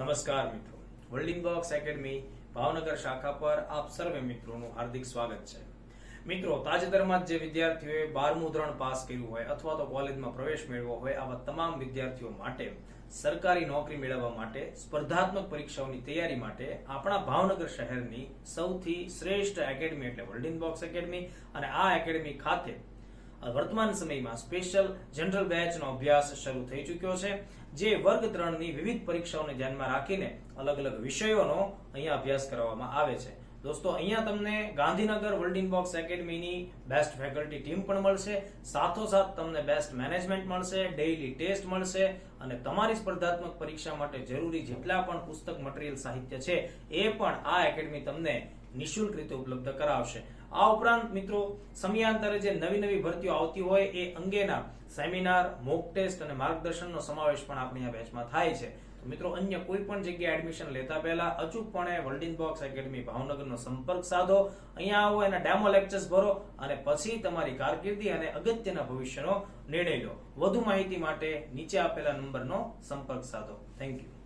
નમસ્કાર મિત્રો. વર્લ્ડિંગ box academy Bhavnagar શાખા પર આપ સર્વે મિત્રોનું હાર્દિક સ્વાગત છે. મિત્રો, તાજેતરમાં જ વિદ્યાર્થીઓએ બારમું ધોરણ પાસ કર્યું હોય અથવા તો કોલેજમાં પ્રવેશ મેળવ્યો હોય, આવા તમામ વિદ્યાર્થીઓ માટે સરકારી નોકરી મેળવવા માટે, સ્પર્ધાત્મક પરીક્ષાઓની તૈયારી માટે આપણા ભાવનગર શહેરની સૌથી શ્રેષ્ઠ એકેડમી એટલે વર્લ્ડિંગ બોક્સ એકેડમી અને આ એકેડમી ખાતે વર્તમાન સમયમાં સ્પેશિયલ જનરલ બેચનો અભ્યાસ શરૂ થઈ ચૂક્યો છે, જે વર્ગ ત્રણની વિવિધ પરીક્ષાઓને ધ્યાનમાં રાખીને અલગ અલગ વિષયોનો અહીંયા અભ્યાસ કરવામાં આવે છે. દોસ્તો, અહીંયા તમને ગાંધીનગર વર્લ્ડિંગ બોક્સ એકેડમીની બેસ્ટ ફેકલ્ટી ટીમ પણ મળશે, સાથોસાથ તમને બેસ્ટ મેનેજમેન્ટ મળશે ડેઇલી ટેસ્ટ મળશે અને તમારી સ્પર્ધાત્મક પરીક્ષા માટે જરૂરી જેટલા પણ પુસ્તક મટીરિયલ સાહિત્ય છે, એ પણ આ એકેડમી તમને નિશુલ્ક રીતે ઉપલબ્ધ કરાવશે. આ ઉપરાંત મિત્રો, સમયાંતરે જે નવી નવી ભરતીઓ આવતી હોય એ અંગેના સેમિનાર, મોક ટેસ્ટ અને માર્ગદર્શનનો સમાવેશ પણ આપણી આ બેચમાં થાય છે. મિત્રો, અન્ય કોઈ પણ જગ્યાએ એડમિશન લેતા પહેલા અચૂકપણે વર્લ્ડિંગ બોક્સ એકેડમી ભાવનગરનો સંપર્ક સાધો. અહીંયા આવો, એના ડેમો લેક્ચર્સ ભરો અને પછી તમારી કારકિર્દી અને અગત્યના ભવિષ્યનો નિર્ણય લો. વધુ માહિતી માટે નીચે આપેલા નંબરનો સંપર્ક સાધો. Thank you